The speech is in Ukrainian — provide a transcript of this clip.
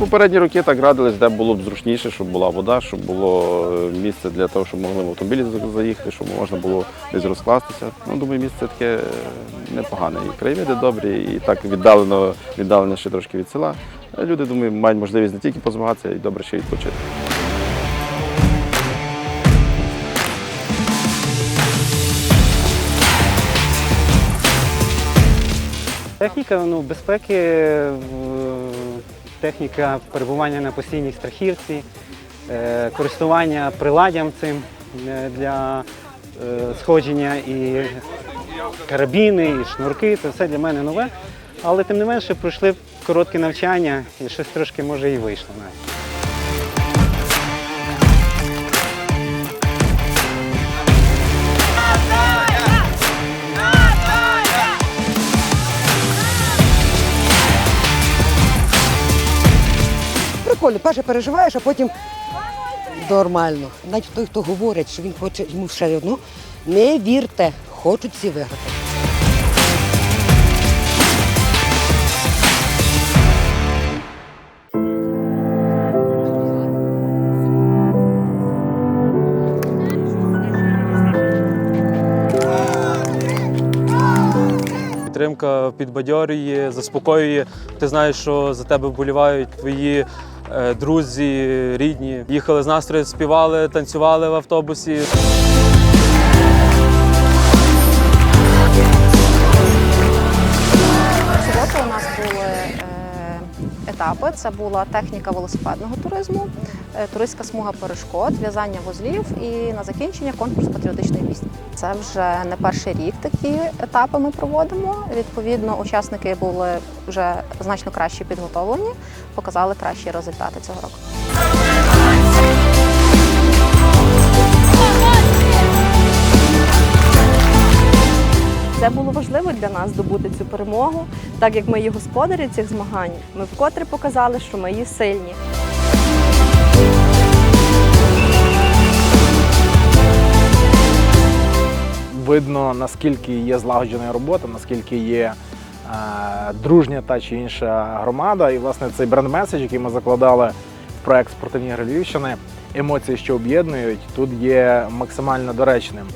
Попередні роки так радились, де було б зручніше, щоб була вода, щоб було е, місце для того, щоб могли в автомобілі заїхати, щоб можна було десь розкластися. Ну, думаю, місце таке е, непогане. І краєвиди добрі, і так віддалено, віддалено ще трошки від села. Е, Люди, думаю, мають можливість не тільки позмагатися, і добре ще відпочити. Техніка ну, безпеки, техніка перебування на постійній страхівці, е, користування приладдям цим е, для е, сходження і карабіни, і шнурки це все для мене нове. Але тим не менше пройшли коротке навчання і щось трошки може і вийшло навіть. Прикольно, перше переживаєш, а потім нормально. Навіть той, хто говорить, що він хоче йому ще одну, не вірте, хочуть всі виграти. Підтримка підбадьорює, заспокоює. Ти знаєш, що за тебе вболівають твої друзі, рідні. Їхали з настрою, співали, танцювали в автобусі. В у нас були е, етапи. Це була техніка велосипедного туризму, е, туристська смуга перешкод, в'язання вузлів і на закінчення конкурс патріотичної пісні. Це вже не перший рік такі етапи ми проводимо. Відповідно, учасники були вже значно краще підготовлені, показали кращі результати цього року. Це було важливо для нас здобути цю перемогу, так як ми є господарі цих змагань. Ми вкотре показали, що ми є сильні. видно, наскільки є злагоджена робота, наскільки є е, дружня та чи інша громада. І власне цей бренд-меседж, який ми закладали в проект спортивні Львівщини, емоції, що об'єднують, тут є максимально доречним.